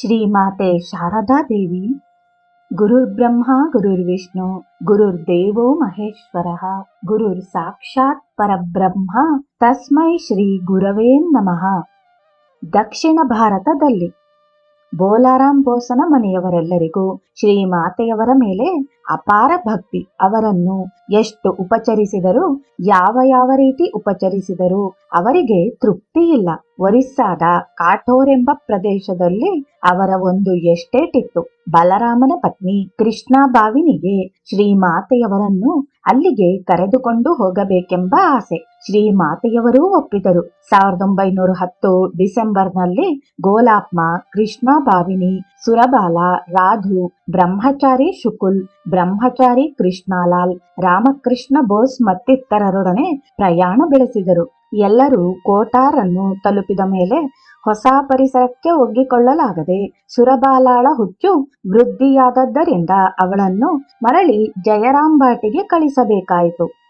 ಶ್ರೀಮಾತೆ ಶಾರದಾ ದೇವಿ, ಗುರುರ್ಬ್ರಹ್ಮ, ಗುರುರ್ವಿಷ್ಣು, ಗುರುರ್ದೇವೋ ಮಹೇಶ್ವರಃ, ಗುರುರ್ ಸಾಕ್ಷಾತ್ ಪರಬ್ರಹ್ಮ, ತಸ್ಮೈ ಶ್ರೀ ಗುರವೇ ನಮಃ. ದಕ್ಷಿಣ ಭಾರತದಲ್ಲಿ ಬೋಲಾರಾಮ್ ಬೋಸನ ಮನೆಯವರೆಲ್ಲರಿಗೂ ಶ್ರೀಮಾತೆಯವರ ಮೇಲೆ ಅಪಾರ ಭಕ್ತಿ. ಅವರನ್ನು ಎಷ್ಟು ಉಪಚರಿಸಿದರೂ, ಯಾವ ಯಾವ ರೀತಿ ಉಪಚರಿಸಿದರೂ ಅವರಿಗೆ ತೃಪ್ತಿ ಇಲ್ಲ. ಒರಿಸ್ಸಾದ ಕಾಠೋರ್ ಎಂಬ ಪ್ರದೇಶದಲ್ಲಿ ಅವರ ಒಂದು ಎಸ್ಟೇಟ್ ಇತ್ತು ಬಲರಾಮನ ಪತ್ನಿ ಕೃಷ್ಣಾಬಾವಿನಿಗೆ ಶ್ರೀಮಾತೆಯವರನ್ನು ಅಲ್ಲಿಗೆ ಕರೆದುಕೊಂಡು ಹೋಗಬೇಕೆಂಬ ಆಸೆ. ಶ್ರೀಮಾತೆಯವರೂ ಒಪ್ಪಿದರು. ಸಾವಿರದ ಒಂಬೈನೂರ ಹತ್ತು ಡಿಸೆಂಬರ್ನಲ್ಲಿ ಗೋಲಾಪ್ಮ ಕೃಷ್ಣಾಬಾವಿನಿ ಸುರಬಾಲ, ರಾಧು, ಬ್ರಹ್ಮಚಾರಿ ಶುಕುಲ್, ಬ್ರಹ್ಮಚಾರಿ ಕೃಷ್ಣಾಲಾಲ್, ರಾಮಕೃಷ್ಣ ಬೋಸ್ ಮತ್ತಿತರರೊಡನೆ ಪ್ರಯಾಣ ಬೆಳೆಸಿದರು. ಎಲ್ಲರೂ ಕೋಟಾರನ್ನು ತಲುಪಿದ ಮೇಲೆ ಹೊಸ ಪರಿಸರಕ್ಕೆ ಒಗ್ಗಿಕೊಳ್ಳಲಾಗದೆ ಸುರಬಾಲಾಳ ಹುಚ್ಚು ವೃದ್ಧಿಯಾದದ್ದರಿಂದ ಅವಳನ್ನು ಮರಳಿ ಜಯರಾಂಬಾಟಿಗೆ ಕಳಿಸಬೇಕಾಯಿತು.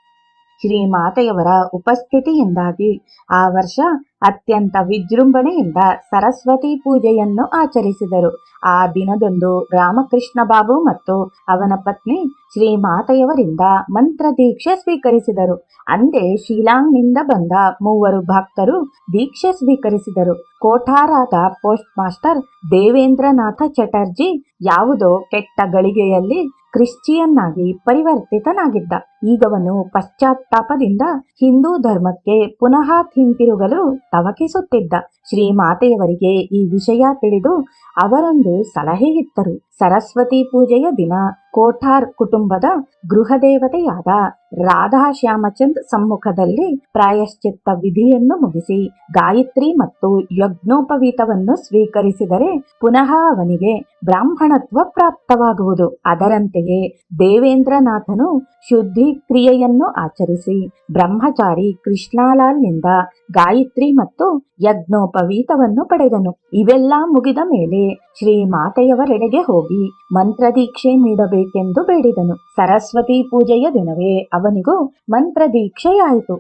ಶ್ರೀಮಾತೆಯವರ ಉಪಸ್ಥಿತಿಯಿಂದಾಗಿ ಆ ವರ್ಷ ಅತ್ಯಂತ ವಿಜೃಂಭಣೆಯಿಂದ ಸರಸ್ವತಿ ಪೂಜೆಯನ್ನು ಆಚರಿಸಿದರು. ಆ ದಿನದಂದು ರಾಮಕೃಷ್ಣ ಬಾಬು ಮತ್ತು ಅವನ ಪತ್ನಿ ಶ್ರೀಮಾತೆಯವರಿಂದ ಮಂತ್ರ ದೀಕ್ಷೆ ಸ್ವೀಕರಿಸಿದರು. ಅಂದೇ ಶಿಲಾಂಗ್ನಿಂದ ಬಂದ ಮೂವರು ಭಕ್ತರು ದೀಕ್ಷೆ ಸ್ವೀಕರಿಸಿದರು. ಕೋಠಾರಾದ ಪೋಸ್ಟ್ ಮಾಸ್ಟರ್ ದೇವೇಂದ್ರನಾಥ ಚಟರ್ಜಿ ಯಾವುದೋ ಕೆಟ್ಟ ಗಳಿಗೆಯಲ್ಲಿ ಕ್ರಿಶ್ಚಿಯನ್ ಆಗಿ ಪರಿವರ್ತಿತನಾಗಿದ್ದ. ಈಗವನು ಪಶ್ಚಾತ್ತಾಪದಿಂದ ಹಿಂದೂ ಧರ್ಮಕ್ಕೆ ಪುನಃ ಹಿಂತಿರುಗಲು ತವಕಿಸುತ್ತಿದ್ದ ಶ್ರೀ ಮಾತೆಯವರಿಗೆ ಈ ವಿಷಯ ತಿಳಿದು ಅವರೊಂದು ಸಲಹೆ ಇತ್ತರು. ಸರಸ್ವತಿ ಪೂಜೆಯ ದಿನ ಕೋಠಾರ್ ಕುಟುಂಬದ ಗೃಹ ದೇವತೆಯಾದ ರಾಧಾ ಶ್ಯಾಮಚಂದ್ ಸಮ್ಮುಖದಲ್ಲಿ ಪ್ರಾಯಶ್ಚಿತ್ತ ವಿಧಿಯನ್ನು ಮುಗಿಸಿ ಗಾಯತ್ರಿ ಮತ್ತು ಯಜ್ಞೋಪವೀತವನ್ನು ಸ್ವೀಕರಿಸಿದರೆ ಪುನಃ ಅವನಿಗೆ ಬ್ರಾಹ್ಮಣತ್ವ ಪ್ರಾಪ್ತವಾಗುವುದು. ಅದರಂತೆಯೇ ದೇವೇಂದ್ರನಾಥನು ಶುದ್ಧಿ ಕ್ರಿಯೆಯನ್ನು ಆಚರಿಸಿ ಬ್ರಹ್ಮಚಾರಿ ಕೃಷ್ಣಾಲಾಲ್ನಿಂದ ಗಾಯತ್ರಿ ಮತ್ತು ಯಜ್ಞೋಪವೀತವನ್ನು ಪಡೆದನು. ಇವೆಲ್ಲ ಮುಗಿದ ಮೇಲೆ ಶ್ರೀ ಮಾತೆಯವರೆಡೆಗೆ ಹೋಗಿ ಮಂತ್ರದೀಕ್ಷೆ ನೀಡಬೇಕೆಂದು ಬೇಡಿದನು. ಸರಸ್ವತಿ ಪೂಜೆಯ ದಿನವೇ ಅವನಿಗೂ ಮಂತ್ರದೀಕ್ಷೆಯಾಯಿತು.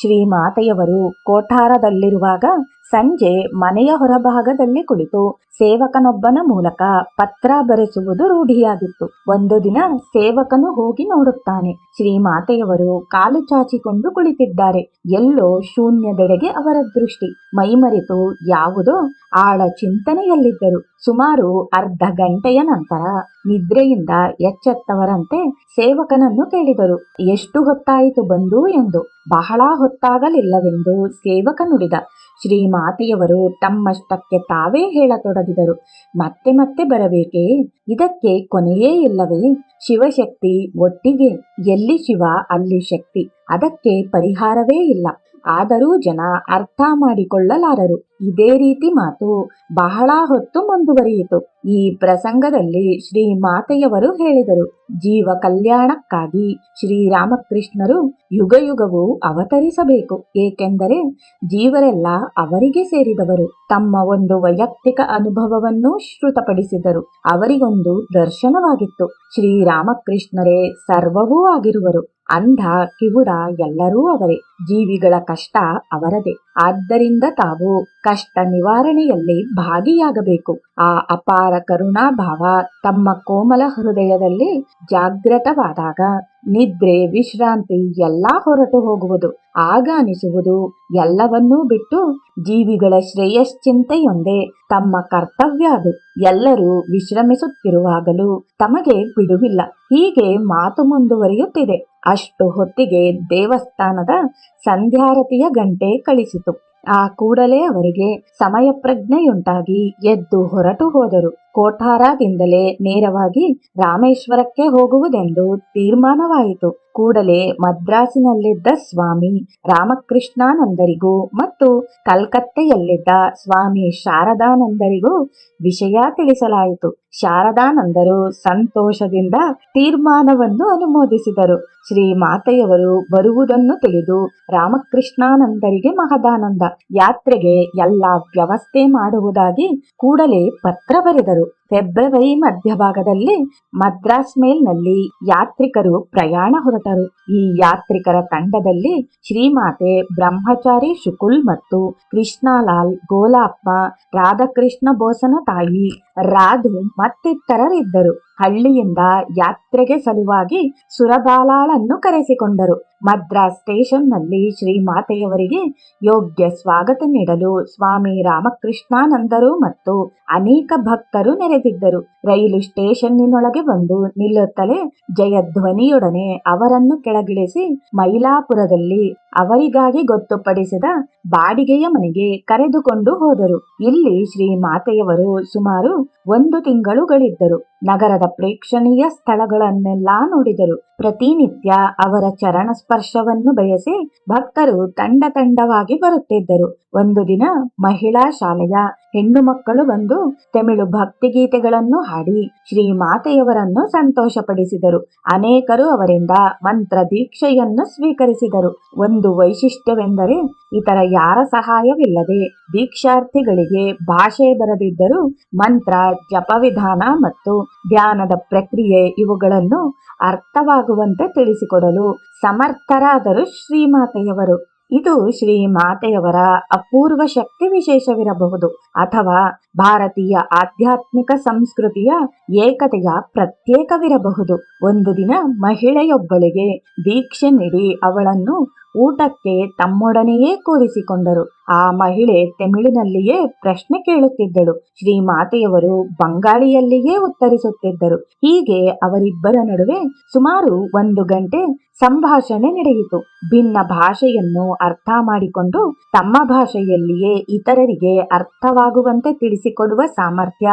ಶ್ರೀಮಾತೆಯವರು ಕೋಠಾರದಲ್ಲಿರುವಾಗ ಸಂಜೆ ಮನೆಯ ಹೊರಭಾಗದಲ್ಲಿ ಕುಳಿತು ಸೇವಕನೊಬ್ಬನ ಮೂಲಕ ಪತ್ರ ಬರೆಸುವುದು ರೂಢಿಯಾಗಿತ್ತು. ಒಂದು ದಿನ ಸೇವಕನು ಹೋಗಿ ನೋಡುತ್ತಾನೆ. ಶ್ರೀಮಾತೆಯವರು ಕಾಲು ಚಾಚಿಕೊಂಡು ಕುಳಿತಿದ್ದಾರೆ. ಎಲ್ಲೋ ಶೂನ್ಯದೆಡೆಗೆ ಅವರ ದೃಷ್ಟಿ. ಮೈಮರೆತು ಯಾವುದೋ ಆಳ ಚಿಂತನೆಯಲ್ಲಿದ್ದರು. ಸುಮಾರು ಅರ್ಧ ಗಂಟೆಯ ನಂತರ ನಿದ್ರೆಯಿಂದ ಎಚ್ಚೆತ್ತವರಂತೆ ಸೇವಕನನ್ನು ಕೇಳಿದರು. ಎಷ್ಟು ಹೊತ್ತಾಯಿತು ಬಂದು ಎಂದು. ಬಹಳ ಹೊತ್ತಾಗಲಿಲ್ಲವೆಂದು ಸೇವಕ ನುಡಿದ. ಶ್ರೀಮಾತೆಯವರು ತಮ್ಮಷ್ಟಕ್ಕೆ ತಾವೇ ಹೇಳತೊಡಗಿದರು. ಮತ್ತೆ ಮತ್ತೆ ಬರಬೇಕೇ? ಇದಕ್ಕೆ ಕೊನೆಯೇ ಇಲ್ಲವೇ? ಶಿವಶಕ್ತಿ ಒಟ್ಟಿಗೆ, ಎಲ್ಲಿ ಶಿವ, ಅಲ್ಲಿ ಶಕ್ತಿ. ಅದಕ್ಕೆ ಪರಿಹಾರವೇ ಇಲ್ಲ. ಆದರೂ ಜನ ಅರ್ಥ ಮಾಡಿಕೊಳ್ಳಲಾರರು. ಇದೇ ರೀತಿ ಮಾತು ಬಹಳ ಹೊತ್ತು ಮುಂದುವರಿಯಿತು. ಈ ಪ್ರಸಂಗದಲ್ಲಿ ಶ್ರೀ ಮಾತೆಯವರು ಹೇಳಿದರು, ಜೀವ ಕಲ್ಯಾಣಕ್ಕಾಗಿ ಶ್ರೀರಾಮಕೃಷ್ಣರು ಯುಗ ಯುಗವು ಅವತರಿಸಬೇಕು. ಏಕೆಂದರೆ ಜೀವರೆಲ್ಲ ಅವರಿಗೆ ಸೇರಿದವರು. ತಮ್ಮ ಒಂದು ವೈಯಕ್ತಿಕ ಅನುಭವವನ್ನು ಶ್ರುತಪಡಿಸಿದರು. ಅವರಿಗೊಂದು ದರ್ಶನವಾಗಿತ್ತು. ಶ್ರೀರಾಮಕೃಷ್ಣರೇ ಸರ್ವವೂ ಆಗಿರುವರು. ಅಂಧ, ಕಿವುಡ ಎಲ್ಲರೂ ಅವರೇ. ಜೀವಿಗಳ ಕಷ್ಟ ಅವರದೇ. ಆದ್ದರಿಂದ ತಾವು ಕಷ್ಟ ನಿವಾರಣೆಯಲ್ಲಿ ಭಾಗಿಯಾಗಬೇಕು. ಆ ಅಪಾರ ಕರುಣಾಭಾವ ತಮ್ಮ ಕೋಮಲ ಹೃದಯದಲ್ಲಿ ಜಾಗೃತವಾದಾಗ ನಿದ್ರೆ, ವಿಶ್ರಾಂತಿ ಎಲ್ಲ ಹೊರಟು ಹೋಗುವುದು ಆಗ ಅನಿಸುವುದು ಎಲ್ಲವನ್ನೂ ಬಿಟ್ಟು ಜೀವಿಗಳ ಶ್ರೇಯಶ್ಚಿಂತೆಯೊಂದೇ ತಮ್ಮ ಕರ್ತವ್ಯ ಅದು. ಎಲ್ಲರೂ ವಿಶ್ರಮಿಸುತ್ತಿರುವಾಗಲೂ ತಮಗೆ ಬಿಡುವಿಲ್ಲ. ಹೀಗೆ ಮಾತು ಮುಂದುವರಿಯುತ್ತಿದೆ. ಅಷ್ಟು ಹೊತ್ತಿಗೆ ದೇವಸ್ಥಾನದ ಸಂಧ್ಯಾರತಿಯ ಗಂಟೆ ಕಳಿಸಿತು. ಆ ಕೂಡಲೇ ಅವರಿಗೆ ಸಮಯ ಪ್ರಜ್ಞೆಯುಂಟಾಗಿ ಎದ್ದು ಹೊರಟು ಹೋದರು. ಕೋಠಾರದಿಂದಲೇ ನೇರವಾಗಿ ರಾಮೇಶ್ವರಕ್ಕೆ ಹೋಗುವುದೆಂದು ತೀರ್ಮಾನವಾಯಿತು. ವ್ಯರ್ಥವಾಯಿತು ಕೂಡಲೇ ಮದ್ರಾಸಿನಲ್ಲಿದ್ದ ಸ್ವಾಮಿ ರಾಮಕೃಷ್ಣಾನಂದರಿಗೂ ಮತ್ತು ಕಲ್ಕತ್ತೆಯಲ್ಲಿದ್ದ ಸ್ವಾಮಿ ಶಾರದಾನಂದರಿಗೂ ವಿಷಯ ತಿಳಿಸಲಾಯಿತು. ಶಾರದಾನಂದರು ಸಂತೋಷದಿಂದ ತೀರ್ಮಾನವನ್ನು ಅನುಮೋದಿಸಿದರು. ಶ್ರೀ ಮಾತೆಯವರು ಬರುವುದನ್ನು ತಿಳಿದು ರಾಮಕೃಷ್ಣಾನಂದರಿಗೆ ಮಹದಾನಂದ. ಯಾತ್ರೆಗೆ ಎಲ್ಲ ವ್ಯವಸ್ಥೆ ಮಾಡುವುದಾಗಿ ಕೂಡಲೇ ಪತ್ರ ಬರೆದರು. ಫೆಬ್ರವರಿ ಮಧ್ಯಭಾಗದಲ್ಲಿ ಮದ್ರಾಸ್ ಮೇಲ್ನಲ್ಲಿ ಯಾತ್ರಿಕರು ಪ್ರಯಾಣ ಈ ಯಾತ್ರಿಕರ ತಂಡದಲ್ಲಿ ಶ್ರೀಮಾತೆ ಬ್ರಹ್ಮಚಾರಿ ಶುಕುಲ್ ಮತ್ತು ಕೃಷ್ಣಲಾಲ್ ಗೋಲಾಪ್ಪ ರಾಧಾಕೃಷ್ಣ ಬೋಸನ ತಾಯಿ ರಾಧು ಮತ್ತಿತರರಿದ್ದರು. ಹಳ್ಳಿಯಿಂದ ಯಾತ್ರೆಗೆ ಸಲುವಾಗಿ ಸುರಬಾಲಾಳನ್ನು ಕರೆಸಿಕೊಂಡರು. ಮದ್ರಾಸ್ ಸ್ಟೇಷನ್ನಲ್ಲಿ ಶ್ರೀಮಾತೆಯವರಿಗೆ ಯೋಗ್ಯ ಸ್ವಾಗತ ನೀಡಲು ಸ್ವಾಮಿ ರಾಮಕೃಷ್ಣಾನಂದರು ಮತ್ತು ಅನೇಕ ಭಕ್ತರು ನೆರೆದಿದ್ದರು. ರೈಲು ಸ್ಟೇಷನ್ನಿನೊಳಗೆ ಬಂದು ನಿಲ್ಲುತ್ತಲೇ ಜಯಧ್ವನಿಯೊಡನೆ ಅವರನ್ನು ಕೆಳಗಿಳಿಸಿ ಮೈಲಾಪುರದಲ್ಲಿ ಅವರಿಗಾಗಿ ಗೊತ್ತುಪಡಿಸಿದ ಬಾಡಿಗೆಯ ಮನೆಗೆ ಕರೆದುಕೊಂಡು ಹೋದರು. ಇಲ್ಲಿ ಶ್ರೀಮಾತೆಯವರು ಸುಮಾರು ಒಂದು ತಿಂಗಳುಗಳಿದ್ದರು. ನಗರದ ಪ್ರೇಕ್ಷಣೀಯ ಸ್ಥಳಗಳನ್ನೆಲ್ಲ ನೋಡಿದರು. ಪ್ರತಿನಿತ್ಯ ಅವರ ಚರಣ ಸ್ಪರ್ಶವನ್ನು ಬಯಸಿ ಭಕ್ತರು ತಂಡ ತಂಡವಾಗಿ ಬರುತ್ತಿದ್ದರು. ಒಂದು ದಿನ ಮಹಿಳಾ ಶಾಲೆಯ ಹೆಣ್ಣು ಮಕ್ಕಳು ಬಂದು ತಮಿಳು ಭಕ್ತಿಗೀತೆಗಳನ್ನು ಹಾಡಿ ಶ್ರೀಮಾತೆಯವರನ್ನು ಸಂತೋಷಪಡಿಸಿದರು. ಅನೇಕರು ಅವರಿಂದ ಮಂತ್ರ ದೀಕ್ಷೆಯನ್ನು ಸ್ವೀಕರಿಸಿದರು. ಒಂದು ವೈಶಿಷ್ಟ್ಯವೆಂದರೆ ಇತರ ಯಾರ ಸಹಾಯವಿಲ್ಲದೆ ದೀಕ್ಷಾರ್ಥಿಗಳಿಗೆ ಭಾಷೆ ಬರದಿದ್ದರೂ ಮಂತ್ರ, ಜಪವಿಧಾನ ಮತ್ತು ಧ್ಯಾನದ ಪ್ರಕ್ರಿಯೆ ಇವುಗಳನ್ನು ಅರ್ಥವಾಗುವಂತೆ ತಿಳಿಸಿಕೊಡಲು ಸಮರ್ಥರಾದರು ಶ್ರೀಮಾತೆಯವರು. ಇದು ಶ್ರೀಮಾತೆಯವರ ಅಪೂರ್ವ ಶಕ್ತಿ ವಿಶೇಷವಿರಬಹುದು. ಅಥವಾ ಭಾರತೀಯ ಆಧ್ಯಾತ್ಮಿಕ ಸಂಸ್ಕೃತಿಯ ಏಕತೆಯ ಪ್ರತ್ಯೇಕವಿರಬಹುದು. ಒಂದು ದಿನ ಮಹಿಳೆಯೊಬ್ಬಳಿಗೆ ದೀಕ್ಷೆ ನೀಡಿ ಅವಳನ್ನು ಊಟಕ್ಕೆ ತಮ್ಮೊಡನೆಯೇ ಕೂರಿಸಿಕೊಂಡರು. ಆ ಮಹಿಳೆ ತಮಿಳಿನಲ್ಲಿಯೇ ಪ್ರಶ್ನೆ ಕೇಳುತ್ತಿದ್ದಳು. ಶ್ರೀಮಾತೆಯವರು ಬಂಗಾಳಿಯಲ್ಲಿಯೇ ಉತ್ತರಿಸುತ್ತಿದ್ದರು. ಹೀಗೆ ಅವರಿಬ್ಬರ ನಡುವೆ ಸುಮಾರು ಒಂದು ಗಂಟೆ ಸಂಭಾಷಣೆ ನಡೆಯಿತು. ಭಿನ್ನ ಭಾಷೆಯನ್ನು ಅರ್ಥ ಮಾಡಿಕೊಂಡು ತಮ್ಮ ಭಾಷೆಯಲ್ಲಿಯೇ ಇತರರಿಗೆ ಅರ್ಥವಾಗುವಂತೆ ತಿಳಿಸಿಕೊಡುವ ಸಾಮರ್ಥ್ಯ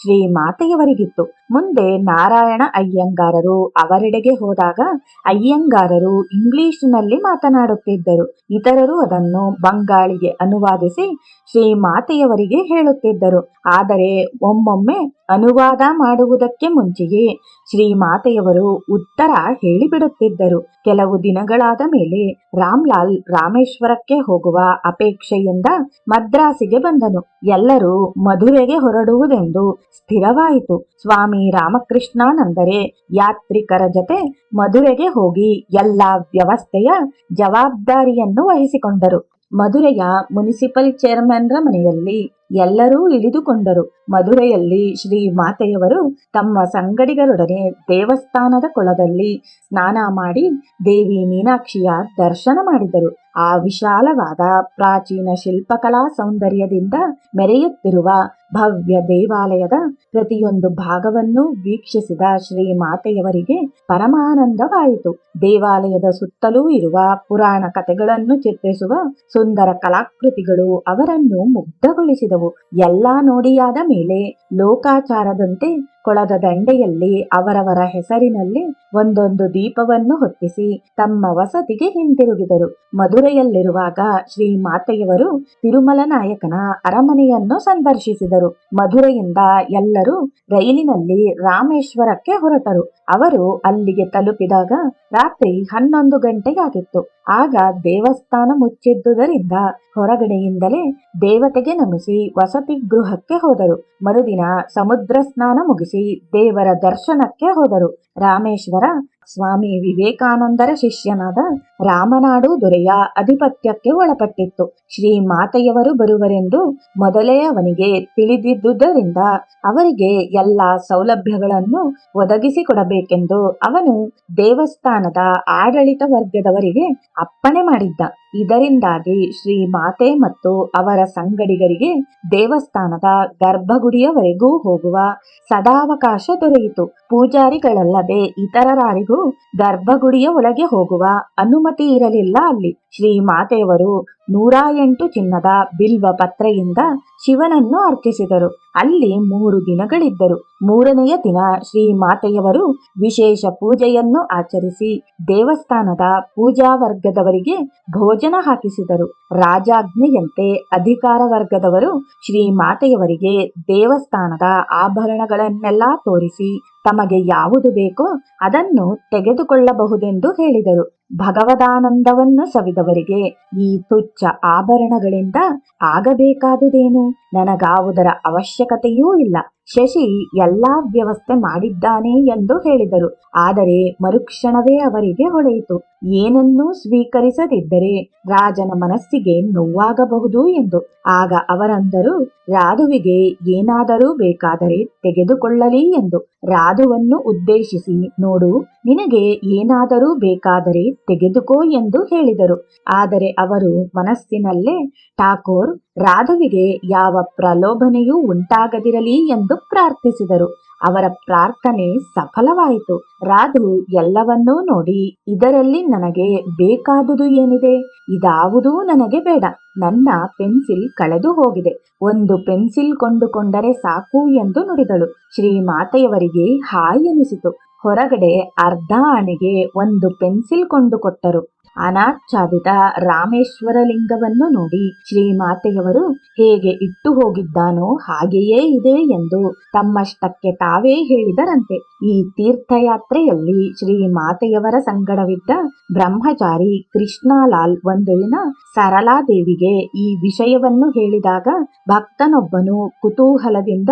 ಶ್ರೀಮಾತೆಯವರಿಗಿತ್ತು ಮುಂದೆ ನಾರಾಯಣ ಅಯ್ಯಂಗಾರರು ಅವರೆಡೆಗೆ ಹೋದಾಗ ಅಯ್ಯಂಗಾರರು ಇಂಗ್ಲಿಷ್ನಲ್ಲಿ ಮಾತನಾಡುತ್ತಿದ್ದರು. ಇತರರು ಅದನ್ನು ಬಂಗಾಳಿಗೆ ಅನುವಾದಿಸಿ ಶ್ರೀಮಾತೆಯವರಿಗೆ ಹೇಳುತ್ತಿದ್ದರು. ಆದರೆ ಒಮ್ಮೊಮ್ಮೆ ಅನುವಾದ ಮಾಡುವುದಕ್ಕೆ ಮುಂಚೆಯೇ ಶ್ರೀಮಾತೆಯವರು ಉತ್ತರ ಹೇಳಿಬಿಡುತ್ತಿದ್ದರು. ಕೆಲವು ದಿನಗಳಾದ ಮೇಲೆ ರಾಮ್ಲಾಲ್ ರಾಮೇಶ್ವರಕ್ಕೆ ಹೋಗುವ ಅಪೇಕ್ಷೆಯಿಂದ ಮದ್ರಾಸಿಗೆ ಬಂದನು. ಎಲ್ಲರೂ ಮದುವೆಗೆ ಹೊರಡುವುದೆಂದು ಸ್ಥಿರವಾಯಿತು. ಸ್ವಾಮಿ ರಾಮಕೃಷ್ಣಾನಂದರೆ ಯಾತ್ರಿಕರ ಜೊತೆ ಮಧುರೆಗೆ ಹೋಗಿ ಎಲ್ಲ ವ್ಯವಸ್ಥೆಯ ಜವಾಬ್ದಾರಿಯನ್ನು ವಹಿಸಿಕೊಂಡರು. ಮಧುರೆಯ ಮುನಿಸಿಪಲ್ ಚೇರ್ಮನ್ರ ಮನೆಯಲ್ಲಿ ಎಲ್ಲರೂ ಇಳಿದುಕೊಂಡರು. ಮಧುರೆಯಲ್ಲಿ ಶ್ರೀ ಮಾತೆಯವರು ತಮ್ಮ ಸಂಗಡಿಗರೊಡನೆ ದೇವಸ್ಥಾನದ ಕೊಳದಲ್ಲಿ ಸ್ನಾನ ಮಾಡಿ ದೇವಿ ಮೀನಾಕ್ಷಿಯ ದರ್ಶನ ಮಾಡಿದರು. ಆ ವಿಶಾಲವಾದ ಪ್ರಾಚೀನ ಶಿಲ್ಪಕಲಾ ಸೌಂದರ್ಯದಿಂದ ಮೆರೆಯುತ್ತಿರುವ ಭವ್ಯ ದೇವಾಲಯದ ಪ್ರತಿಯೊಂದು ಭಾಗವನ್ನು ವೀಕ್ಷಿಸಿದ ಶ್ರೀ ಮಾತೆಯವರಿಗೆ ಪರಮಾನಂದವಾಯಿತು. ದೇವಾಲಯದ ಸುತ್ತಲೂ ಇರುವ ಪುರಾಣ ಕಥೆಗಳನ್ನು ಚಿತ್ರಿಸುವ ಸುಂದರ ಕಲಾಕೃತಿಗಳು ಅವರನ್ನು ಮುಗ್ಧಗೊಳಿಸಿದವು. ಎಲ್ಲಾ ನೋಡಿಯಾದ ಮೇಲೆ ಲೋಕಾಚಾರದಂತೆ ಕೊಳದ ದಂಡೆಯಲ್ಲಿ ಅವರವರ ಹೆಸರಿನಲ್ಲಿ ಒಂದೊಂದು ದೀಪವನ್ನು ಹೊತ್ತಿಸಿ ತಮ್ಮ ವಸತಿಗೆ ಹಿಂತಿರುಗಿದರು. ಮಧುರೆಯಲ್ಲಿರುವಾಗ ಶ್ರೀ ಮಾತೆಯವರು ತಿರುಮಲ ನಾಯಕನ ಅರಮನೆಯನ್ನು ಸಂದರ್ಶಿಸಿದರು. ಮಧುರೆಯಿಂದ ಎಲ್ಲರೂ ರೈಲಿನಲ್ಲಿ ರಾಮೇಶ್ವರಕ್ಕೆ ಹೊರಟರು. ಅವರು ಅಲ್ಲಿಗೆ ತಲುಪಿದಾಗ ರಾತ್ರಿ ಹನ್ನೊಂದು ಗಂಟೆಯಾಗಿತ್ತು. ಆಗ ದೇವಸ್ಥಾನ ಮುಚ್ಚಿದ್ದುದರಿಂದ ಹೊರಗಡೆಯಿಂದಲೇ ದೇವತೆಗೆ ನಮಿಸಿ ವಸತಿ ಗೃಹಕ್ಕೆ ಹೋದರು. ಮರುದಿನ ಸಮುದ್ರ ಸ್ನಾನ ಮುಗಿಸಿ ದೇವರ ದರ್ಶನಕ್ಕೆ ಹೋದರು. ರಾಮೇಶ್ವರ, ಸ್ವಾಮಿ ವಿವೇಕಾನಂದರ ಶಿಷ್ಯನಾದ ರಾಮನಾಡು ದೊರೆಯ ಅಧಿಪತ್ಯಕ್ಕೆ ಒಳಪಟ್ಟಿತ್ತು. ಶ್ರೀ ಮಾತೆಯವರು ಬರುವರೆಂದು ಮೊದಲೇ ಅವನಿಗೆ ತಿಳಿದಿದ್ದುದರಿಂದ ಅವರಿಗೆ ಎಲ್ಲ ಸೌಲಭ್ಯಗಳನ್ನು ಒದಗಿಸಿಕೊಡಬೇಕೆಂದು ಅವನು ದೇವಸ್ಥಾನದ ಆಡಳಿತ ವರ್ಗದವರಿಗೆ ಅಪ್ಪಣೆ ಮಾಡಿದ್ದ. ಇದರಿಂದಾಗಿ ಶ್ರೀ ಮಾತೆ ಮತ್ತು ಅವರ ಸಂಗಡಿಗರಿಗೆ ದೇವಸ್ಥಾನದ ಗರ್ಭಗುಡಿಯವರೆಗೂ ಹೋಗುವ ಸದಾವಕಾಶ ದೊರೆಯಿತು. ಪೂಜಾರಿಗಳಲ್ಲದೆ ಇತರರಾರಿಗೂ ಗರ್ಭಗುಡಿಯ ಒಳಗೆ ಹೋಗುವ ಅನುಮತಿ ಇರಲಿಲ್ಲ ಅಲ್ಲಿ. ಶ್ರೀ ಮಾತೆಯವರು ನೂರ ಎಂಟು ಚಿನ್ನದ ಬಿಲ್ವ ಪತ್ರೆಯಿಂದ ಶಿವನನ್ನು ಅರ್ಚಿಸಿದರು. ಅಲ್ಲಿ ಮೂರು ದಿನಗಳಿದ್ದರು. ಮೂರನೆಯ ದಿನ ಶ್ರೀ ಮಾತೆಯವರು ವಿಶೇಷ ಪೂಜೆಯನ್ನು ಆಚರಿಸಿ ದೇವಸ್ಥಾನದ ಪೂಜಾ ವರ್ಗದವರಿಗೆ ಭೋಜನ ಹಾಕಿಸಿದರು. ರಾಜಾಜ್ಞೆಯಂತೆ ಅಧಿಕಾರ ವರ್ಗದವರು ಶ್ರೀ ಮಾತೆಯವರಿಗೆ ದೇವಸ್ಥಾನದ ಆಭರಣಗಳನ್ನೆಲ್ಲ ತೋರಿಸಿ ತಮಗೆ ಯಾವುದು ಬೇಕೋ ಅದನ್ನು ತೆಗೆದುಕೊಳ್ಳಬಹುದೆಂದು ಹೇಳಿದರು. ಭಗವದಾನಂದವನ್ನು ಸವಿದವರಿಗೆ ಈ ತುಚ್ಛ ಆಭರಣಗಳಿಂದ ಆಗಬೇಕಾದುದೇನು? ನನಗಾವುದರ ಅವಶ್ಯಕತೆಯೂ ಇಲ್ಲ. ಶಶಿ ಎಲ್ಲಾ ವ್ಯವಸ್ಥೆ ಮಾಡಿದ್ದಾನೆ ಎಂದು ಹೇಳಿದರು. ಆದರೆ ಮರುಕ್ಷಣವೇ ಅವರಿಗೆ ಹೊಳೆಯಿತು. ಏನನ್ನೂ ಸ್ವೀಕರಿಸದಿದ್ದರೆ ರಾಜನ ಮನಸ್ಸಿಗೆ ನೋವಾಗಬಹುದು ಎಂದು. ಆಗ ಅವರಂದರು, ರಾಧುವಿಗೆ ಏನಾದರೂ ಬೇಕಾದರೆ ತೆಗೆದುಕೊಳ್ಳಲಿ ಎಂದು. ರಾಧುವನ್ನು ಉದ್ದೇಶಿಸಿ ನೋಡು, ನಿನಗೆ ಏನಾದರೂ ಬೇಕಾದರೆ ತೆಗೆದುಕೋ ಎಂದು ಹೇಳಿದರು. ಆದರೆ ಅವರು ಮನಸ್ಸಿನಲ್ಲೇ, ಠಾಕೋರ್ ರಾಧುವಿಗೆ ಯಾವ ಪ್ರಲೋಭನೆಯೂ ಉಂಟಾಗದಿರಲಿ ಎಂದು ಪ್ರಾರ್ಥಿಸಿದರು. ಅವರ ಪ್ರಾರ್ಥನೆ ಸಫಲವಾಯಿತು. ರಾಧು ಎಲ್ಲವನ್ನೂ ನೋಡಿ, ಇದರಲ್ಲಿ ನನಗೆ ಬೇಕಾದುದು ಏನಿದೆ? ಇದಾವುದೂ ನನಗೆ ಬೇಡ. ನನ್ನ ಪೆನ್ಸಿಲ್ ಕಳೆದು ಹೋಗಿದೆ. ಒಂದು ಪೆನ್ಸಿಲ್ ಕೊಂಡುಕೊಂಡರೆ ಸಾಕು ಎಂದು ನುಡಿದಳು. ಶ್ರೀಮಾತೆಯವರಿಗೆ ಹಾಯ್ ಎನಿಸಿತು. ಹೊರಗಡೆ ಅರ್ಧ ಆಣೆಗೆ ಒಂದು ಪೆನ್ಸಿಲ್ ಕೊಂಡುಕೊಟ್ಟರು. ಅನಾಚ್ಛಾದಿತ ರಾಮೇಶ್ವರ ಲಿಂಗವನ್ನು ನೋಡಿ ಶ್ರೀಮಾತೆಯವರು ಹೇಗೆ ಇಟ್ಟು ಹೋಗಿದ್ದಾನೋ ಹಾಗೆಯೇ ಇದೆ ಎಂದು ತಮ್ಮಷ್ಟಕ್ಕೆ ತಾವೇ ಹೇಳಿದರಂತೆ. ಈ ತೀರ್ಥಯಾತ್ರೆಯಲ್ಲಿ ಶ್ರೀಮಾತೆಯವರ ಸಂಗಡವಿದ್ದ ಬ್ರಹ್ಮಚಾರಿ ಕೃಷ್ಣಲಾಲ್ ಒಂದು ದಿನ ಸರಳಾದೇವಿಗೆ ಈ ವಿಷಯವನ್ನು ಹೇಳಿದಾಗ ಭಕ್ತನೊಬ್ಬನು ಕುತೂಹಲದಿಂದ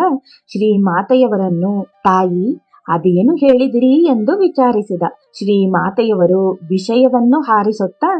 ಶ್ರೀಮಾತೆಯವರನ್ನು, ತಾಯಿ ಅದೇನು ಹೇಳಿದಿರಿ ಎಂದು ವಿಚಾರಿಸಿದ. ಶ್ರೀಮಾತೆಯವರು ವಿಷಯವನ್ನು ಹಾರಿಸುತ್ತಾ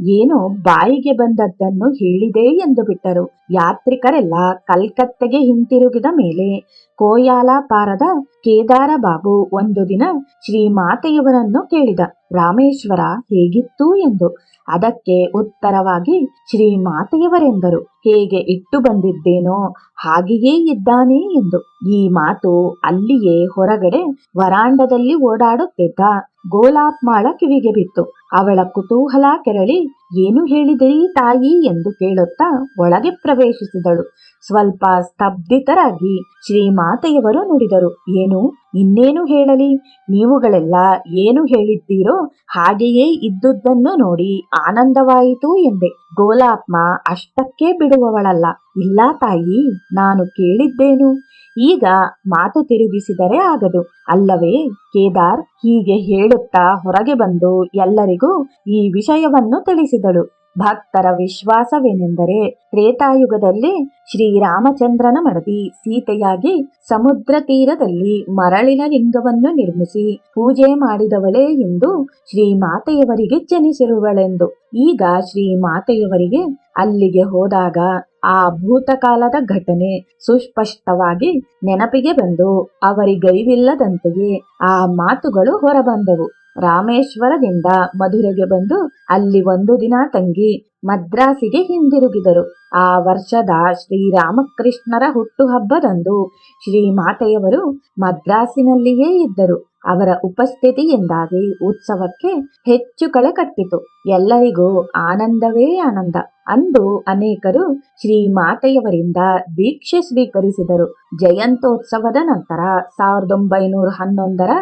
ಏನೋ ಬಾಯಿಗೆ ಬಂದದ್ದನ್ನು ಹೇಳಿದೆ ಎಂದು ಬಿಟ್ಟರು. ಯಾತ್ರಿಕರೆಲ್ಲ ಕಲ್ಕತ್ತೆಗೆ ಹಿಂತಿರುಗಿದ ಮೇಲೆ ಕೋಯಾಲಪಾರದ ಕೇದಾರ ಬಾಬು ಒಂದು ದಿನ ಶ್ರೀಮಾತೆಯವರನ್ನು ಕೇಳಿದ. ರಾಮೇಶ್ವರ, ಹೇಗಿತ್ತು ಎಂದು? ಅದಕ್ಕೆ ಉತ್ತರವಾಗಿ ಶ್ರೀಮಾತೆಯವರೆಂದರು. ಹೇಗೆ ಇಟ್ಟು ಬಂದಿದ್ದೇನೋ ಹಾಗೆಯೇ ಇದ್ದಾನೆ ಎಂದು. ಈ ಮಾತು ಅಲ್ಲಿಯೇ ಹೊರಗಡೆ ವರಾಂಡದಲ್ಲಿ ಓಡಾಡುತ್ತಿದ್ದ ಗೋಲಾಪ್ಮಾಳ ಕಿವಿಗೆ ಬಿತ್ತು. ಅವಳ ಕುತೂಹಲ ಕೆರಳಿ, ಏನು ಹೇಳಿದಿರಿ ತಾಯಿ? ಎಂದು ಕೇಳುತ್ತಾ ಒಳಗೆ ಪ್ರವೇಶಿಸಿದಳು. ಸ್ವಲ್ಪ ಸ್ತಬ್ಧಿತರಾಗಿ ಶ್ರೀಮಾತೆಯವರು ನುಡಿದರು, ಏನು? ಇನ್ನೇನು ಹೇಳಲಿ? ನೀವುಗಳೆಲ್ಲ ಏನು ಹೇಳಿದ್ದೀರೋ ಹಾಗೆಯೇ ಇದ್ದುದನ್ನು ನೋಡಿ ಆನಂದವಾಯಿತು ಎಂದೆ. ಗೋಲಾತ್ಮ ಅಷ್ಟಕ್ಕೆ ಬಿಡುವವಳಲ್ಲ. ಇಲ್ಲ ತಾಯಿ, ನಾನು ಕೇಳಿದ್ದೇನು? ಈಗ ಮಾತು ತಿರುಗಿಸಿದರೆ ಆಗದು. ಅಲ್ಲವೇ, ಕೇದಾರ್ ಹೀಗೆ ಹೇಳುತ್ತಾ ಹೊರಗೆ ಬಂದು ಎಲ್ಲರಿಗೂ ಈ ವಿಷಯವನ್ನು ತಿಳಿಸಿದಳು. ಭಕ್ತರ ವಿಶ್ವಾಸವೇನೆಂದರೆ ತ್ರೇತಾಯುಗದಲ್ಲಿ ಶ್ರೀರಾಮಚಂದ್ರನ ಮಡದಿ ಸೀತೆಯಾಗಿ ಸಮುದ್ರ ತೀರದಲ್ಲಿ ಮರಳಿನ ಲಿಂಗವನ್ನು ನಿರ್ಮಿಸಿ ಪೂಜೆ ಮಾಡಿದವಳೇ ಎಂದು ಶ್ರೀಮಾತೆಯವರಿಗೆ ಜನಿಸಿರುವಳೆಂದು. ಈಗ ಶ್ರೀಮಾತೆಯವರಿಗೆ ಅಲ್ಲಿಗೆ ಹೋದಾಗ ಆ ಭೂತಕಾಲದ ಘಟನೆ ಸುಸ್ಪಷ್ಟವಾಗಿ ನೆನಪಿಗೆ ಬಂದು ಅವರಿಗರಿವಿಲ್ಲದಂತೆಯೇ ಆ ಮಾತುಗಳು ಹೊರಬಂದವು. ರಾಮೇಶ್ವರದಿಂದ ಮಧುರೆಗೆ ಬಂದು ಅಲ್ಲಿ ಒಂದು ದಿನ ತಂಗಿ ಮದ್ರಾಸಿಗೆ ಹಿಂದಿರುಗಿದರು. ಆ ವರ್ಷದ ಶ್ರೀರಾಮಕೃಷ್ಣರ ಹುಟ್ಟುಹಬ್ಬದಂದು ಶ್ರೀಮಾತೆಯವರು ಮದ್ರಾಸಿನಲ್ಲಿಯೇ ಇದ್ದರು. ಅವರ ಉಪಸ್ಥಿತಿಯಿಂದಾಗಿ ಉತ್ಸವಕ್ಕೆ ಹೆಚ್ಚು ಕಳೆ ಕಟ್ಟಿತು. ಎಲ್ಲರಿಗೂ ಆನಂದವೇ ಆನಂದ. ಅಂದು ಅನೇಕರು ಶ್ರೀಮಾತೆಯವರಿಂದ ದೀಕ್ಷೆ ಸ್ವೀಕರಿಸಿದರು. ಜಯಂತೋತ್ಸವದ ನಂತರ ಸಾವಿರದ ಒಂಬೈನೂರ ಹನ್ನೊಂದರ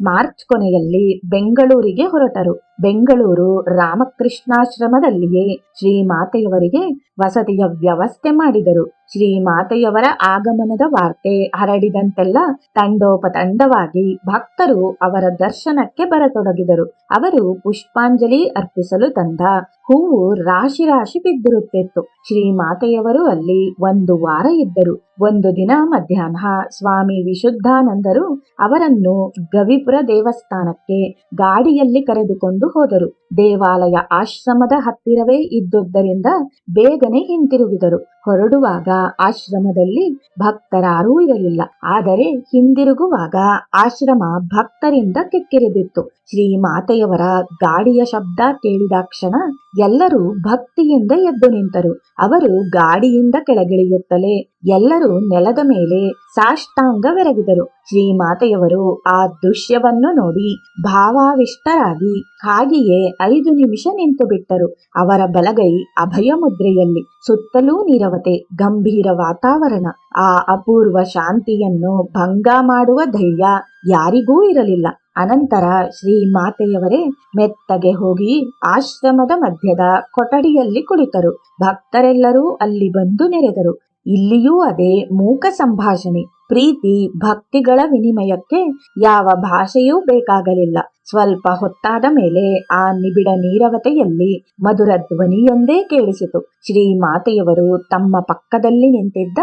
ಮಾರ್ಚ್ ಕೊನೆಯಲ್ಲಿ ಬೆಂಗಳೂರಿಗೆ ಹೊರಟರು. ಬೆಂಗಳೂರು ರಾಮಕೃಷ್ಣಾಶ್ರಮದಲ್ಲಿಯೇ ಶ್ರೀಮಾತೆಯವರಿಗೆ ವಸತಿಯ ವ್ಯವಸ್ಥೆ ಮಾಡಿದರು. ಶ್ರೀಮಾತೆಯವರ ಆಗಮನದ ವಾರ್ತೆ ಹರಡಿದಂತೆಲ್ಲ ತಂಡೋಪತಂಡವಾಗಿ ಭಕ್ತರು ಅವರ ದರ್ಶನಕ್ಕೆ ಬರತೊಡಗಿದರು. ಅವರು ಪುಷ್ಪಾಂಜಲಿ ಅರ್ಪಿಸಲು ತಂದ ಹೂವು ರಾಶಿ ರಾಶಿ ಬಿದ್ದಿರುತ್ತಿತ್ತು. ಶ್ರೀಮಾತೆಯವರು ಅಲ್ಲಿ ಒಂದು ವಾರ ಇದ್ದರು. ಒಂದು ದಿನ ಮಧ್ಯಾಹ್ನ ಸ್ವಾಮಿ ವಿಶುದ್ಧಾನಂದರು ಅವರನ್ನು ಗವಿಪುರ ದೇವಸ್ಥಾನಕ್ಕೆ ಗಾಡಿಯಲ್ಲಿ ಕರೆದುಕೊಂಡು ಹೋದರು. ದೇವಾಲಯ ಆಶ್ರಮದ ಹತ್ತಿರವೇ ಇದ್ದುದರಿಂದ ಬೇಗನೆ ಹಿಂತಿರುಗಿದರು. ಹೊರಡುವಾಗ ಆಶ್ರಮದಲ್ಲಿ ಭಕ್ತರಾರೂ ಇರಲಿಲ್ಲ. ಆದರೆ ಹಿಂದಿರುಗುವಾಗ ಆಶ್ರಮ ಭಕ್ತರಿಂದ ಕೆಕ್ಕಿರಿದಿತ್ತು. ಶ್ರೀಮಾತೆಯವರ ಗಾಡಿಯ ಶಬ್ದ ಕೇಳಿದಾಕ್ಷಣ ಎಲ್ಲರೂ ಭಕ್ತಿಯಿಂದ ಎದ್ದು ನಿಂತರು. ಅವರು ಗಾಡಿಯಿಂದ ಕೆಳಗಿಳಿಯುತ್ತಲೇ ಎಲ್ಲರೂ ನೆಲದ ಮೇಲೆ ಸಾಷ್ಟಾಂಗವೆರಗಿದರು ಶ್ರೀಮಾತೆಯವರು ಆ ದೃಶ್ಯವನ್ನು ನೋಡಿ ಭಾವಾವಿಷ್ಟರಾಗಿ ಹಾಗೆಯೇ ಐದು ನಿಮಿಷ ನಿಂತು ಬಿಟ್ಟರು. ಅವರ ಬಲಗೈ ಅಭಯ ಮುದ್ರೆಯಲ್ಲಿ ಸುತ್ತಲೂ ನೀರವತೆ, ಗಂಭೀರ ವಾತಾವರಣ, ಆ ಅಪೂರ್ವ ಶಾಂತಿಯನ್ನು ಭಂಗ ಮಾಡುವ ಧೈರ್ಯ ಯಾರಿಗೂ ಇರಲಿಲ್ಲ. ಅನಂತರ ಶ್ರೀಮಾತೆಯವರೇ ಮೆತ್ತಗೆ ಹೋಗಿ ಆಶ್ರಮದ ಮಧ್ಯದ ಕೊಠಡಿಯಲ್ಲಿ ಕುಳಿತರು. ಭಕ್ತರೆಲ್ಲರೂ ಅಲ್ಲಿ ಬಂದು ನೆರೆದರು. ಇಲ್ಲಿಯೂ ಅದೇ ಮೂಕ ಸಂಭಾಷಣೆ. ಪ್ರೀತಿ ಭಕ್ತಿಗಳ ವಿನಿಮಯಕ್ಕೆ ಯಾವ ಭಾಷೆಯೂ ಬೇಕಾಗಲಿಲ್ಲ. ಸ್ವಲ್ಪ ಹೊತ್ತಾದ ಮೇಲೆ ಆ ನಿಬಿಡ ನೀರವತೆಯಲ್ಲಿ ಮಧುರ ಧ್ವನಿಯೊಂದೇ ಕೇಳಿಸಿತು. ಶ್ರೀ ಮಾತೆಯವರು ತಮ್ಮ ಪಕ್ಕದಲ್ಲಿ ನಿಂತಿದ್ದ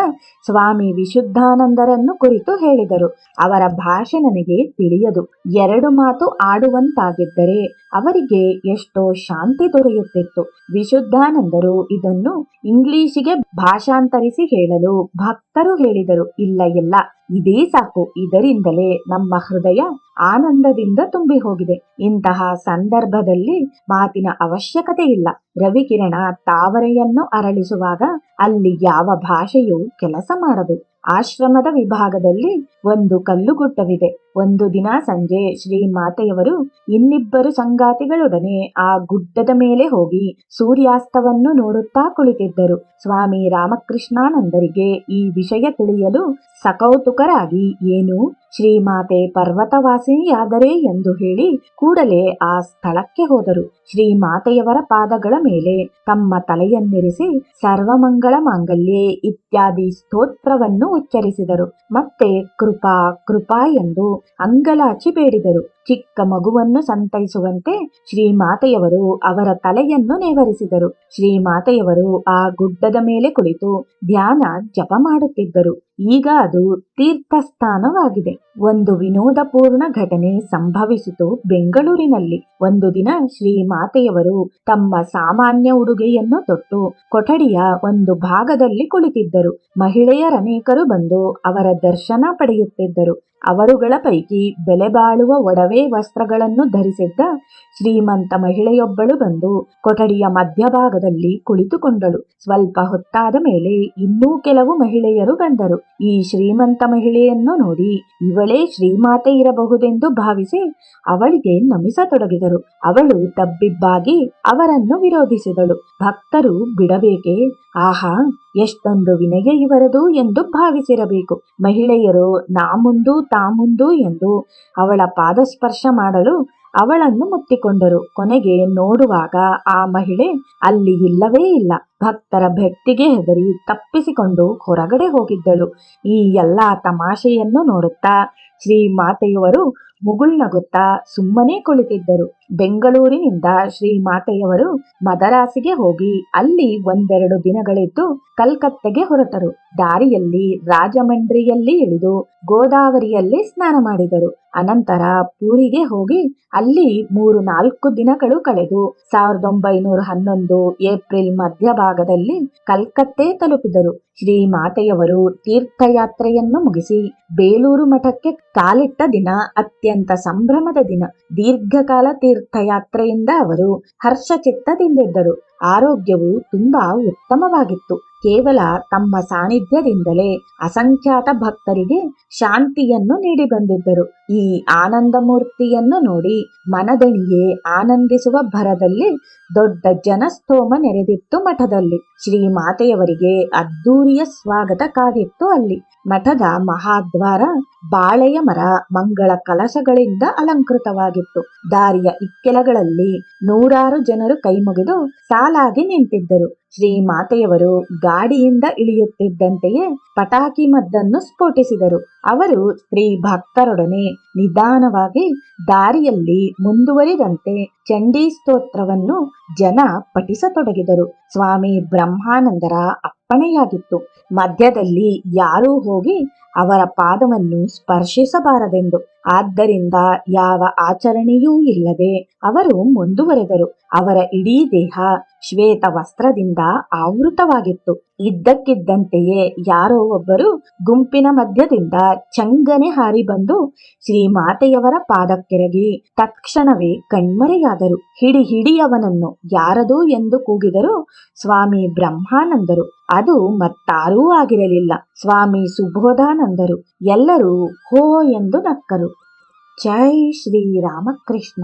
ಸ್ವಾಮಿ ವಿಶುದ್ಧಾನಂದರನ್ನು ಕುರಿತು ಹೇಳಿದರು. ಅವರ ಭಾಷೆ ನನಗೆ ತಿಳಿಯದು. ಎರಡು ಮಾತು ಆಡುವಂತಾಗಿದ್ದರೆ ಅವರಿಗೆ ಎಷ್ಟೋ ಶಾಂತಿ ದೊರೆಯುತ್ತಿತ್ತು. ವಿಶುದ್ಧಾನಂದರು ಇದನ್ನು ಇಂಗ್ಲಿಶಿಗೆ ಭಾಷಾಂತರಿಸಿ ಹೇಳಲು ಭಕ್ತರು ಹೇಳಿದರು. ಇಲ್ಲ ಇಲ್ಲ. ಇದೇ ಸಾಕು. ಇದರಿಂದಲೇ ನಮ್ಮ ಹೃದಯ ಆನಂದದಿಂದ ತುಂಬಿ ಹೋಗಿದೆ. ಇಂತಹ ಸಂದರ್ಭದಲ್ಲಿ ಮಾತಿನ ಅವಶ್ಯಕತೆ ಇಲ್ಲ. ರವಿಕಿರಣ ತಾವರೆಯನ್ನು ಅರಳಿಸುವಾಗ ಅಲ್ಲಿ ಯಾವ ಭಾಷೆಯೂ ಕೆಲಸ ಮಾಡದು. ಆಶ್ರಮದ ವಿಭಾಗದಲ್ಲಿ ಒಂದು ಕಲ್ಲುಗುಡ್ಡವಿದೆ ಒಂದು ದಿನ ಸಂಜೆ ಶ್ರೀ ಮಾತೆಯವರು ಇನ್ನಿಬ್ಬರು ಸಂಗಾತಿಗಳೊಡನೆ ಆ ಗುಡ್ಡದ ಮೇಲೆ ಹೋಗಿ ಸೂರ್ಯಾಸ್ತವನ್ನು ನೋಡುತ್ತಾ ಕುಳಿತಿದ್ದರು. ಸ್ವಾಮಿ ರಾಮಕೃಷ್ಣಾನಂದರಿಗೆ ಈ ವಿಷಯ ತಿಳಿಯಲು ಸಕೌತುಕರಾಗಿ, ಏನು? ಶ್ರೀಮಾತೆ ಪರ್ವತವಾಸಿನಿಯಾದರೆ ಎಂದು ಹೇಳಿ ಕೂಡಲೇ ಆ ಸ್ಥಳಕ್ಕೆ ಹೋದರು. ಶ್ರೀಮಾತೆಯವರ ಪಾದಗಳ ಮೇಲೆ ತಮ್ಮ ತಲೆಯನ್ನಿರಿಸಿ ಸರ್ವಮಂಗಳ ಮಾಂಗಲ್ಯ ಇತ್ಯಾದಿ ಸ್ತೋತ್ರವನ್ನು ಉಚ್ಚರಿಸಿದರು. ಮತ್ತೆ ಕೃಪಾ ಕೃಪಾ ಎಂದು ಅಂಗಲಾಚಿ ಬೇಡಿದರು. ಚಿಕ್ಕ ಮಗುವನ್ನು ಸಂತೈಸುವಂತೆ ಶ್ರೀಮಾತೆಯವರು ಅವರ ತಲೆಯನ್ನು ನೇವರಿಸಿದರು. ಶ್ರೀಮಾತೆಯವರು ಆ ಗುಡ್ಡದ ಮೇಲೆ ಕುಳಿತು ಧ್ಯಾನ ಜಪ ಮಾಡುತ್ತಿದ್ದರು. ಈಗ ಅದು ತೀರ್ಥಸ್ಥಾನವಾಗಿದೆ. ಒಂದು ವಿನೋದಪೂರ್ಣ ಘಟನೆ ಸಂಭವಿಸಿತು ಬೆಂಗಳೂರಿನಲ್ಲಿ. ಒಂದು ದಿನ ಶ್ರೀ ಮಾತೆಯವರು ತಮ್ಮ ಸಾಮಾನ್ಯ ಉಡುಗೆಯನ್ನು ತೊಟ್ಟು ಕೊಠಡಿಯ ಒಂದು ಭಾಗದಲ್ಲಿ ಕುಳಿತಿದ್ದರು. ಮಹಿಳೆಯರನೇಕರು ಬಂದು ಅವರ ದರ್ಶನ ಪಡೆಯುತ್ತಿದ್ದರು. ಅವರುಗಳ ಪೈಕಿ ಬೆಲೆ ಬಾಳುವ ಒಡವೆ ವಸ್ತ್ರಗಳನ್ನು ಧರಿಸಿದ್ದ ಶ್ರೀಮಂತ ಮಹಿಳೆಯೊಬ್ಬಳು ಬಂದು ಕೊಠಡಿಯ ಮಧ್ಯಭಾಗದಲ್ಲಿ ಕುಳಿತುಕೊಂಡಳು. ಸ್ವಲ್ಪ ಹೊತ್ತಾದ ಮೇಲೆ ಇನ್ನೂ ಕೆಲವು ಮಹಿಳೆಯರು ಬಂದರು. ಈ ಶ್ರೀಮಂತ ಮಹಿಳೆಯನ್ನು ನೋಡಿ ಇವಳೇ ಶ್ರೀಮಾತೆ ಇರಬಹುದೆಂದು ಭಾವಿಸಿ ಅವಳಿಗೆ ನಮಿಸತೊಡಗಿದರು. ಅವಳು ತಬ್ಬಿಬ್ಬಾಗಿ ಅವರನ್ನು ವಿರೋಧಿಸಿದಳು. ಭಕ್ತರು ಬಿಡಬೇಕೆ? ಆಹಾ, ಎಷ್ಟೊಂದು ವಿನಯ ಇವರದು ಎಂದು ಭಾವಿಸಿರಬೇಕು. ಮಹಿಳೆಯರು ನಾ ಮುಂದು ತಾ ಮುಂದು ಎಂದು ಅವಳ ಪಾದಸ್ಪರ್ಶ ಮಾಡಲು ಅವಳನ್ನು ಮುತ್ತಿಕೊಂಡರು. ಕೊನೆಗೆ ನೋಡುವಾಗ ಆ ಮಹಿಳೆ ಅಲ್ಲಿ ಇಲ್ಲವೇ ಇಲ್ಲ. ಭಕ್ತರ ಭಕ್ತಿಗೆ ಹೆದರಿ ತಪ್ಪಿಸಿಕೊಂಡು ಹೊರಗಡೆ ಹೋಗಿದ್ದಳು. ಈ ಎಲ್ಲಾ ತಮಾಷೆಯನ್ನು ನೋಡುತ್ತಾ ಶ್ರೀಮಾತೆಯವರು ಮುಗುಳ್ನಗುತ್ತಾ ಸುಮ್ಮನೆ ಕುಳಿತಿದ್ದರು. ಬೆಂಗಳೂರಿನಿಂದ ಶ್ರೀಮಾತೆಯವರು ಮದರಾಸಿಗೆ ಹೋಗಿ ಅಲ್ಲಿ ಒಂದೆರಡು ದಿನಗಳಿದ್ದು ಕಲ್ಕತ್ತೆಗೆ ಹೊರಟರು. ದಾರಿಯಲ್ಲಿ ರಾಜಮಂಡ್ರಿಯಲ್ಲಿ ಇಳಿದು ಗೋದಾವರಿಯಲ್ಲಿ ಸ್ನಾನ ಮಾಡಿದರು. ಅನಂತರ ಪೂರಿಗೆ ಹೋಗಿ ಅಲ್ಲಿ ಮೂರು ನಾಲ್ಕು ದಿನಗಳು ಕಳೆದು ಸಾವಿರದ ಒಂಬೈನೂರ ಹನ್ನೊಂದು ಏಪ್ರಿಲ್ ಮಧ್ಯಭಾಗದಲ್ಲಿ ಕಲ್ಕತ್ತೆ ತಲುಪಿದರು. ಶ್ರೀಮಾತೆಯವರು ತೀರ್ಥಯಾತ್ರೆಯನ್ನು ಮುಗಿಸಿ ಬೇಲೂರು ಮಠಕ್ಕೆ ಕಾಲಿಟ್ಟ ದಿನ ಅತ್ಯಂತ ಸಂಭ್ರಮದ ದಿನ. ದೀರ್ಘಕಾಲ ತೀರ್ಥಯಾತ್ರೆಯಿಂದ ಅವರು ಹರ್ಷಚಿತ್ತದಿಂದಿದ್ದರು. ಆರೋಗ್ಯವು ತುಂಬಾ ಉತ್ತಮವಾಗಿತ್ತು. ಕೇವಲ ತಮ್ಮ ಸಾನ್ನಿಧ್ಯದಿಂದಲೇ ಅಸಂಖ್ಯಾತ ಭಕ್ತರಿಗೆ ಶಾಂತಿಯನ್ನು ನೀಡಿ ಬಂದಿದ್ದರು. ಈ ಆನಂದಮೂರ್ತಿಯನ್ನು ನೋಡಿ ಮನದಣಿಯೇ ಆನಂದಿಸುವ ಭರದಲ್ಲಿ ದೊಡ್ಡ ಜನಸ್ತೋಮ ನೆರೆದಿತ್ತು ಮಠದಲ್ಲಿ. ಶ್ರೀ ಮಾತೆಯವರಿಗೆ ಅದ್ದೂರಿಯ ಸ್ವಾಗತ ಕಾದಿತ್ತು ಅಲ್ಲಿ. ಮಠದ ಮಹಾದ್ವಾರ ಬಾಳೆಯ ಮರ ಮಂಗಳ ಕಲಶಗಳಿಂದ ಅಲಂಕೃತವಾಗಿತ್ತು. ದಾರಿಯ ಇಕ್ಕೆಲಗಳಲ್ಲಿ ನೂರಾರು ಜನರು ಕೈಮುಗಿದು ಸಾಲಾಗಿ ನಿಂತಿದ್ದರು. ಶ್ರೀ ಮಾತೆಯವರು ಗಾಡಿಯಿಂದ ಇಳಿಯುತ್ತಿದ್ದಂತೆಯೇ ಪಟಾಕಿ ಮದ್ದನ್ನು ಸ್ಫೋಟಿಸಿದರು. ಅವರು ಸ್ತ್ರೀ ಭಕ್ತರೊಡನೆ ನಿಧಾನವಾಗಿ ದಾರಿಯಲ್ಲಿ ಮುಂದುವರಿದಂತೆ ಚಂಡೀ ಸ್ತೋತ್ರವನ್ನು ಜನ ಪಠಿಸತೊಡಗಿದರು. ಸ್ವಾಮಿ ಬ್ರಹ್ಮಾನಂದರ ಅಪ್ಪಣೆಯಾಗಿತ್ತು. ಮಧ್ಯದಲ್ಲಿ ಯಾರೂ ಹೋಗಿ ಅವರ ಪಾದವನ್ನು ಸ್ಪರ್ಶಿಸಬಾರದೆಂದು. ಆದ್ದರಿಂದ ಯಾವ ಆಚರಣೆಯೂ ಇಲ್ಲದೆ ಅವರು ಮುಂದುವರೆದರು. ಅವರ ಇಡೀ ದೇಹ ಶ್ವೇತ ವಸ್ತ್ರದಿಂದ ಆವೃತವಾಗಿತ್ತು. ಇದ್ದಕ್ಕಿದ್ದಂತೆಯೇ ಯಾರೋ ಒಬ್ಬರು ಗುಂಪಿನ ಮಧ್ಯದಿಂದ ಚಂಗನೆ ಹಾರಿ ಬಂದು ಶ್ರೀಮಾತೆಯವರ ಪಾದಕ್ಕೆರಗಿ ತತ್ಕ್ಷಣವೇ ಕಣ್ಮರೆಯಾದರು. ಹಿಡಿ ಹಿಡಿಯವನನ್ನು ಯಾರದು ಎಂದು ಕೂಗಿದರು ಸ್ವಾಮಿ ಬ್ರಹ್ಮಾನಂದರು. ಅದು ಮತ್ತಾರೂ ಆಗಿರಲಿಲ್ಲ. ಸ್ವಾಮಿ ಸುಬೋಧಾನಂದರು ಎಲ್ಲರೂ ಹೋ ಎಂದು ನಕ್ಕರು. ಜೈ ಶ್ರೀರಾಮಕೃಷ್ಣ